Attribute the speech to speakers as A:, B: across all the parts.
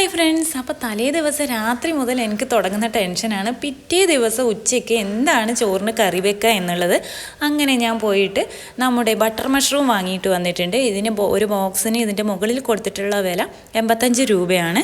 A: Hi friends അപ്പോൾ തലേ ദിവസം രാത്രി മുതൽ എനിക്ക് തുടങ്ങുന്ന ടെൻഷനാണ് പിറ്റേ ദിവസം ഉച്ചയ്ക്ക് എന്താണ് ചോറിന് കറി വെക്കുക എന്നുള്ളത്. അങ്ങനെ ഞാൻ പോയിട്ട് നമ്മുടെ ബട്ടർ മഷ്റൂം വാങ്ങിയിട്ട് വന്നിട്ടുണ്ട്. ഇതിന് ഒരു ബോക്സിന് ഇതിന്റെ മുകളിൽ കൊടുത്തിട്ടുള്ള വില എൺപത്തഞ്ച് രൂപയാണ്.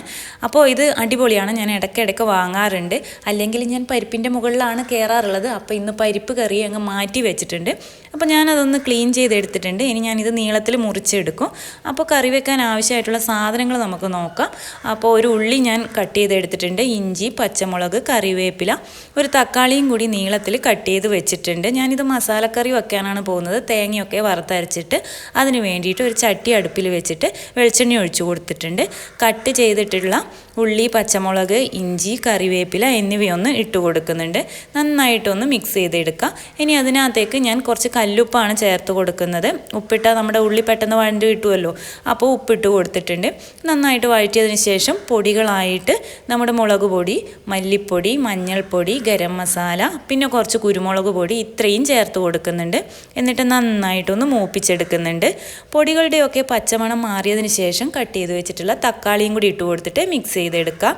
A: അപ്പോൾ ഇത് അടിപൊളിയാണ്. ഞാൻ ഇടയ്ക്കിടയ്ക്ക് വാങ്ങാറുണ്ട്. അല്ലെങ്കിൽ ഞാൻ പരിപ്പിന്റെ മുകളിലാണ് കയറാറുള്ളത് അപ്പോൾ ഇന്ന് പരിപ്പ് കറി അങ്ങ് മാറ്റി വെച്ചിട്ടുണ്ട്. അപ്പോൾ ഞാനതൊന്ന് ക്ലീൻ ചെയ്തെടുത്തിട്ടുണ്ട്. ഇനി ഞാനിത് നീളത്തിൽ മുറിച്ചെടുക്കും. അപ്പോൾ കറി വെക്കാൻ ആവശ്യമായിട്ടുള്ള സാധനങ്ങൾ നമുക്ക് നോക്കാം. അപ്പോൾ ഒരു ഉള്ളി ഞാൻ കട്ട് ചെയ്തെടുത്തിട്ടുണ്ട്. ഇഞ്ചി പച്ചമുളക് കറിവേപ്പില ഒരു തക്കാളിയും കൂടി നീളത്തിൽ കട്ട് ചെയ്ത് വെച്ചിട്ടുണ്ട്. ഞാനിത് മസാലക്കറി വെക്കാനാണ് പോകുന്നത്. തേങ്ങയൊക്കെ വറുത്തരച്ചിട്ട് അതിന് വേണ്ടിയിട്ട് ഒരു ചട്ടി അടുപ്പിൽ വെച്ചിട്ട് വെളിച്ചെണ്ണ ഒഴിച്ചു കൊടുത്തിട്ടുണ്ട്. കട്ട് ചെയ്തിട്ടുള്ള ഉള്ളി പച്ചമുളക് ഇഞ്ചി കറിവേപ്പില എന്നിവയൊന്ന് ഇട്ട് കൊടുക്കുന്നുണ്ട്. നന്നായിട്ടൊന്ന് മിക്സ് ചെയ്തെടുക്കുക ഇനി അതിനകത്തേക്ക് ഞാൻ കുറച്ച് കല്ലുപ്പാണ് ചേർത്ത് കൊടുക്കുന്നത്. ഉപ്പിട്ടാൽ നമ്മുടെ ഉള്ളി പെട്ടെന്ന് വഴണ്ട് കിട്ടുമല്ലോ അപ്പോൾ ഉപ്പിട്ട് കൊടുത്തിട്ടുണ്ട്. നന്നായിട്ട് വഴറ്റിയതിന് ശേഷം പൊടികളായിട്ട് നമ്മുടെ മുളക് പൊടി മല്ലിപ്പൊടി മഞ്ഞൾപ്പൊടി ഗരം മസാല പിന്നെ കുറച്ച് കുരുമുളക് പൊടി ഇത്രയും ചേർത്ത് കൊടുക്കുന്നുണ്ട്. എന്നിട്ട് നന്നായിട്ടൊന്ന് മൂപ്പിച്ചെടുക്കുന്നുണ്ട്. പൊടികളുടെയൊക്കെ പച്ചമണം മാറിയതിന് ശേഷം കട്ട് ചെയ്ത് വെച്ചിട്ടുള്ള തക്കാളിയും കൂടി ഇട്ട് കൊടുത്തിട്ട് മിക്സ് ചെയ്തെടുക്കുക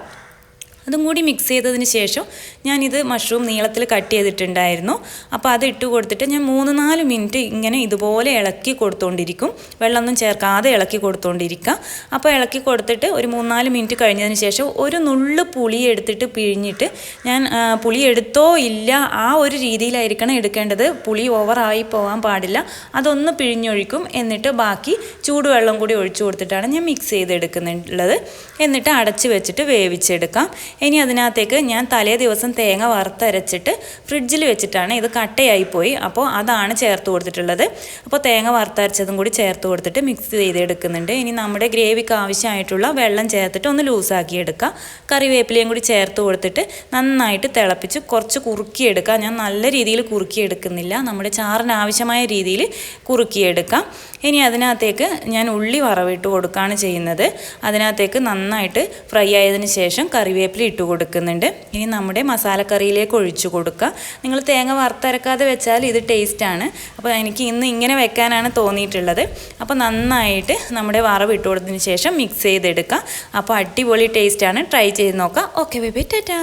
A: അതും കൂടി മിക്സ് ചെയ്തതിന് ശേഷം ഞാനിത് മഷ്റൂം നീളത്തിൽ കട്ട് ചെയ്തിട്ടുണ്ടായിരുന്നു. അപ്പോൾ അത് ഇട്ട് കൊടുത്തിട്ട് ഞാൻ മൂന്ന് നാല് മിനിറ്റ് ഇങ്ങനെ ഇതുപോലെ ഇളക്കി കൊടുത്തുകൊണ്ടിരിക്കും വെള്ളമൊന്നും ചേർക്കാതെ ഇളക്കി കൊടുത്തുകൊണ്ടിരിക്കുക അപ്പോൾ ഇളക്കി കൊടുത്തിട്ട് ഒരു മൂന്നാൽ മിനിറ്റ് കഴിഞ്ഞതിന് ശേഷം ഒരു നുള്ളു പുളി എടുത്തിട്ട് പിഴിഞ്ഞിട്ട് ഞാൻ പുളി എടുത്തോ ഇല്ല ആ ഒരു രീതിയിലായിരിക്കണം എടുക്കേണ്ടത്. പുളി ഓവറായി പോകാൻ പാടില്ല. അതൊന്ന് പിഴിഞ്ഞൊഴിക്കും. എന്നിട്ട് ബാക്കി ചൂടുവെള്ളം കൂടി ഒഴിച്ചു കൊടുത്തിട്ടാണ് ഞാൻ മിക്സ് ചെയ്തെടുക്കുന്നുള്ളത്. എന്നിട്ട് അടച്ചു വെച്ചിട്ട് വേവിച്ചെടുക്കാം. ഇനി അതിനകത്തേക്ക് ഞാൻ തലേ ദിവസം തേങ്ങ വറുത്തരച്ചിട്ട് ഫ്രിഡ്ജിൽ വെച്ചിട്ടാണ് ഇത് കട്ടയായി പോയി. അപ്പോൾ അതാണ് ചേർത്ത് കൊടുത്തിട്ടുള്ളത്. അപ്പോൾ തേങ്ങ വറുത്തരച്ചതും കൂടി ചേർത്ത് കൊടുത്തിട്ട് മിക്സ് ചെയ്തെടുക്കുന്നുണ്ട്. ഇനി നമ്മുടെ ഗ്രേവിക്ക് ആവശ്യമായിട്ടുള്ള വെള്ളം ചേർത്തിട്ട് ഒന്ന് ലൂസാക്കി എടുക്കുക കറിവേപ്പിലയും കൂടി ചേർത്ത് കൊടുത്തിട്ട് നന്നായിട്ട് തിളപ്പിച്ച് കുറച്ച് കുറുക്കിയെടുക്കുക ഞാൻ നല്ല രീതിയിൽ കുറുക്കിയെടുക്കുന്നില്ല. നമ്മുടെ ചാറിന് ആവശ്യമായ രീതിയിൽ കുറുക്കിയെടുക്കാം. ഇനി അതിനകത്തേക്ക് ഞാൻ ഉള്ളി വറവിട്ട് കൊടുക്കുകയാണ് ചെയ്യുന്നത്. അതിനകത്തേക്ക് നന്നായിട്ട് ഫ്രൈ ആയതിന് ശേഷം കറിവേപ്പില ഇട്ട് കൊടുക്കുന്നുണ്ട്. ഇനി നമ്മുടെ മസാലക്കറിയിലേക്ക് ഒഴിച്ചു കൊടുക്കുക. നിങ്ങൾ തേങ്ങ വറുത്തരക്കാതെ വെച്ചാൽ ഇത് ടേസ്റ്റാണ് അപ്പോൾ എനിക്ക് ഇന്ന് ഇങ്ങനെ വെക്കാനാണ് തോന്നിയിട്ടുള്ളത്. അപ്പോൾ നന്നായിട്ട് നമ്മുടെ വറവ് ഇട്ട് കൊടുത്തതിന് ശേഷം മിക്സ് ചെയ്തെടുക്കുക. അപ്പോൾ അടിപൊളി ടേസ്റ്റാണ് ട്രൈ ചെയ്ത് നോക്കാം ഓക്കെ ബേബി ടാറ്റാ.